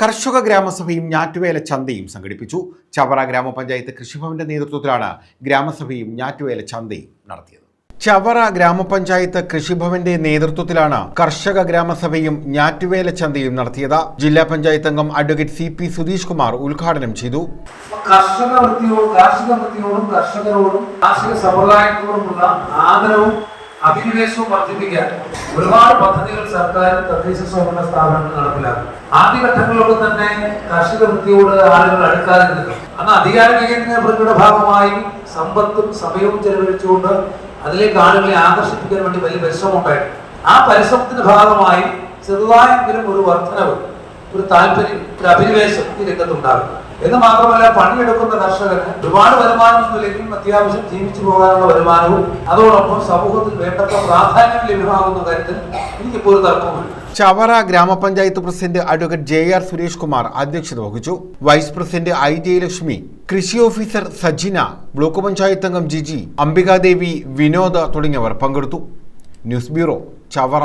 കർഷക ഗ്രാമസഭയും ഞാറ്റുവേല ചന്തയും സംഘടിപ്പിച്ചു. ചവറ ഗ്രാമപഞ്ചായത്ത് കൃഷിഭവന്റെ നേതൃത്വത്തിലാണ് ഗ്രാമസഭയും ഞാറ്റുവേല ചന്തയും നടത്തിയത്. ചവറ ഗ്രാമപഞ്ചായത്ത് കൃഷിഭവന്റെ നേതൃത്വത്തിലാണ് കർഷക ഗ്രാമസഭയും ഞാറ്റുവേല ചന്തയും നടത്തിയത്. ജില്ലാ പഞ്ചായത്ത് അംഗം advocate C P Sudheesh Kumar ഉദ്ഘാടനം ചെയ്തു. കർഷക വൃത്തിയോടും കാർഷിക വൃത്തിയോടും കർഷകരോടും കാർഷിക സമ്പ്രദായത്തോടുമുള്ള ആദരവും അഭിനിവേശവും വർദ്ധിപ്പിക്കാൻ ഒരുപാട് പദ്ധതികൾ സർക്കാർ തദ്ദേശ സ്വയംഭരണ സ്ഥാപനങ്ങൾ നടപ്പിലാക്കും. ആദ്യഘട്ടങ്ങളിലൊക്കെ തന്നെ കാർഷിക വൃത്തിയോട് ആളുകൾ അടുക്കാതിരുന്നു അന്ന് അധികാര കേന്ദ്രങ്ങളുടെ ഭാഗമായി സമ്പത്തും സമയവും ചെലവഴിച്ചുകൊണ്ട് അതിലേക്ക് ആളുകളെ ആകർഷിപ്പിക്കാൻ വേണ്ടി വലിയ പരിശ്രമം ഉണ്ടായിരുന്നു ആ പരിശ്രമത്തിന്റെ ഭാഗമായി ചെറുതായെങ്കിലും ഒരു വർധനവ് ഒരു താല്പര്യം ഒരു അഭിനിവേശം ഈ രംഗത്തുണ്ടാകും. എന്ന് മാത്രമല്ല പണിയെടുക്കുന്ന കർഷകന് ഒരുപാട് വരുമാനമൊന്നുമില്ലെങ്കിലും അത്യാവശ്യം ജീവിച്ചു പോകാനുള്ള വരുമാനവും അതോടൊപ്പം സമൂഹത്തിൽ വേണ്ടത്ര പ്രാധാന്യം ലഭ്യമാകുന്ന കാര്യത്തിൽ എനിക്കിപ്പോൾ ഒരു തർക്കവുമില്ല. ചവറ ഗ്രാമപഞ്ചായത്ത് president advocate J R Suresh Kumar അധ്യക്ഷത വഹിച്ചു. വൈസ് പ്രസിഡന്റ് ഐ ജയലക്ഷ്മി കൃഷി ഓഫീസർ സജിന ബ്ലോക്ക് പഞ്ചായത്ത് അംഗം ജിജി അംബികാദേവി വിനോദ തുടങ്ങിയവർ പങ്കെടുത്തു. News bureau Chavara.